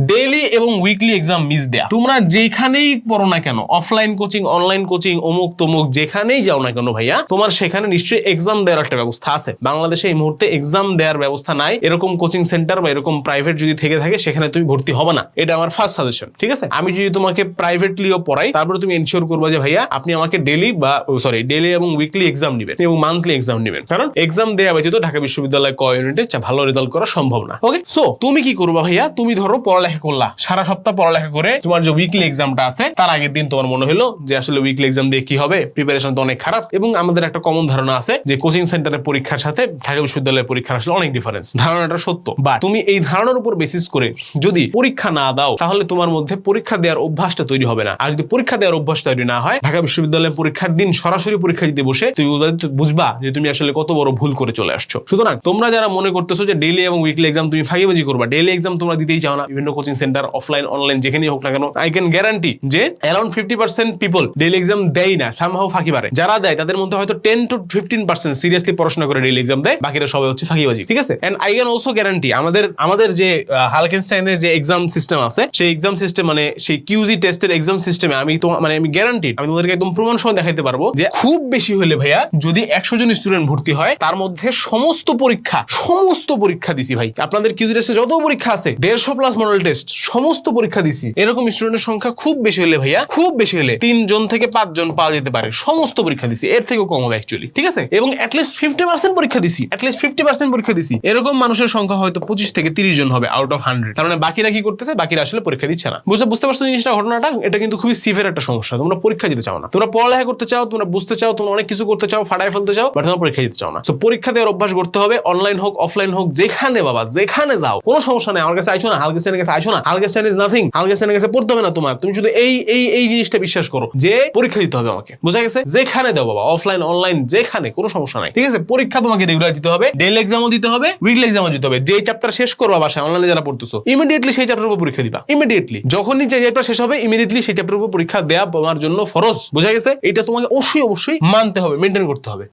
Daily এবং weekly exam miss দেয়া। তোমরা যেখানেই পড়ো না কেন অফলাইন কোচিং অনলাইন কোচিং অমুক তমুক, যেখানেই যাও না কেন ভাইয়া, তোমার সেখানে নিশ্চয়ই এক্সাম দেওয়ার একটা ব্যবস্থা আছে। বাংলাদেশে এই মুহূর্তে এক্সাম দেওয়ার ব্যবস্থা নাই। এরকম কোচিং সেন্টার বা এরকম প্রাইভেট যদি থেকে থাকে, সেখানে তুমি ভর্তি হবে না। এটা আমার ফার্স্ট সাজেশন ঠিক আছে? আমি যদি তোমাকে প্রাইভেটলিও পড়াই, তারপরে তুমি এনশিওর করব যে ভাইয়া, আপনি আমাকে ডেলি বা সরি ডেলি এবং উইকলি এক্সাম নেবেন এবং মান্থলি এক্সাম নেবেন। কারণ এক্সাম দেওয়া ব্যতীত ঢাকা বিশ্ববিদ্যালয় ক ইউনিটে ভালো রেজাল্ট করা সম্ভব না। ওকে সো তুমি কি করবা ভাইয়া? তুমি ধরো পড়ালেখা করলা। সারা সপ্তাহ পড়ালেখা করে তোমার যে উইকলি এক্সামটা আছে, তার আগের দিন তোমার মনে হলো যে আসলে উইকলি এক্সাম দিয়ে কি হবে? প্রিপারেশন তো অনেক খারাপ এবং আমাদের একটা কমন ধারণা আছে যে কোচিং সেন্টারের পরীক্ষার সাথে ঢাকা বিশ্ববিদ্যালয়ের পরীক্ষার আসলে অনেক ডিফারেন্স ধারণাটা সত্য। বা তুমি এই ধারণার উপর বেসিস করে যদি পরীক্ষা না দাও, তাহলে তোমার মধ্যে পরীক্ষা দেওয়ার অভ্যাসটা তৈরি হবে না। আর যদি পরীক্ষা দেওয়ার অভ্যাস তৈরি না হয়, ঢাকা বিশ্ববিদ্যালয়ের পরীক্ষার দিন সরাসরি পরীক্ষা দিতে বসে তুমি বুঝবা- যে তুমি আসলে কত বড় ভুল করে চলে আসছো। সুতরাং তোমরা যারা মনে করতেছো যে ডেইলি এবং উইকলি এক্সাম তুমি ফাঁকিবাজি করবা ডেইলি এক্সাম তোমরা দিতেই চাও না। বিভিন্ন কোচিং সেন্টার অফলাইন অনলাইন যেখানেই হোক না কেন আই ক্যান গ্যারান্টি যে around fifty percent people daily exam দেয় না সামহাও ফাঁকি পারে যারা দেয়, তাদের মধ্যে হয়তো ten to fifteen percent seriously পড়াশোনা করে ডেইলি এক্সাম দেয়, বাকিরা সবাই হচ্ছে ফাঁকিবাজি, ঠিক আছে? And I can also guarantee আমাদের আমাদের যে হালকেনস্টাইনের যে এক্সাম সিস্টেম আছে, সেই এক্সাম সিস্টেম মানে সেই কিউজি টেস্টের এক্সাম সিস্টেমে আমি তো মানে আমি গ্যারান্টি আমি তোমাদেরকে একদম প্রমাণ সহ দেখাইতে পারব যে খুব বেশি হলে ভাইয়া, যদি একশো জন স্টুডেন্ট ভর্তি হয়, তার মধ্যে সমস্ত পরীক্ষা সমস্ত পরীক্ষা দিছি ভাই। আপনাদের কিউজি টেস্টে যত পরীক্ষা আছে, দেড়শো প্লাস মডেল টেস্ট সমস্ত পরীক্ষা দিছি। এরকম স্টুডেন্টের সংখ্যা খুব বেশি হলে ভাইয়া, খুব বেশি হলে তিনজন থেকে পাঁচজন পাওয়া যেতে পারে। সমস্ত পরীক্ষা দিছি। এর থেকেও কম হবে অ্যাকচুয়ালি ঠিক আছে? এবং অ্যাটলিস্ট ফিফটি পার্সেন্ট পরীক্ষা দিছি। অ্যাটলিস্ট ফিফটি পার্সেন্ট পরীক্ষা দিছি। এরকম মানুষের সংখ্যা হয়তো পঁচিশ থেকে তিরিশ জন হবে আউট অফ হান্ড্রেড তার মানে বাকিরা কি করতেছে? বাকিরা আসলে পরীক্ষা দিচ্ছে না। বুঝতে বুঝতে পারছ জিনিসটা ঘটনাটা? এটা কিন্তু খুবই সিভিয়ার একটা সমস্যা। তোমরা পরীক্ষা দিতে চাও না। তোমরা পড়ালেখা করতে চাও, তোমরা বুঝতে চাও, তোমরা অনেক কিছু করতে চাও, ফাটায় ফেলতে চাও বাট তোমরা পরীক্ষা দিতে চাও না। তো পরীক্ষা দেওয়ার অভ্যাস করতে হবে অনলাইন হোক অফলাইন হোক, যেখানে বাবা, যেখানে যাও, কোনো সমস্যা নেই। আমার কাছে আইছো না হালকেস্টাইনের কাছে আইছো না হালকেস্টাইন ইজ নাথিং হালকেস্টাইনের কাছে পড়তে হবে না তোমার। তুমি শুধু এই এই এই জিনিসটা বিশ্বাস করো যে পরীক্ষা দিতে হবে আমাকে। বোঝা গেছে? যেখানে দাও বাবা অফলাইন অনলাইন যেখানে, কোনো সমস্যা নাই। ঠিক আছে? পরীক্ষা তোমাকে রেগুলার দিতে হবে ডেইলি এক্সামও দিতে হবে উইকলি এক্সামও দিতে হবে। যে চ্যাপ্টার শেষ করবা বাসায় অনলাইনে যারা পড়তেছো ইমিডিয়েটলি সেই চ্যাপ্টার উপর পরীক্ষা দিবা। ইমিডিয়েটলি যখনই যে চ্যাপ্টার শেষ হবে ইমিডিয়েটলি সেই চ্যাপ্টার উপর পরীক্ষা দেওয়া তোমার জন্য ফরজ। বোঝা গেছে? এটা তোমাকে অবশ্যই অবশ্যই মানতে হবে মেনটেন করতে হবে।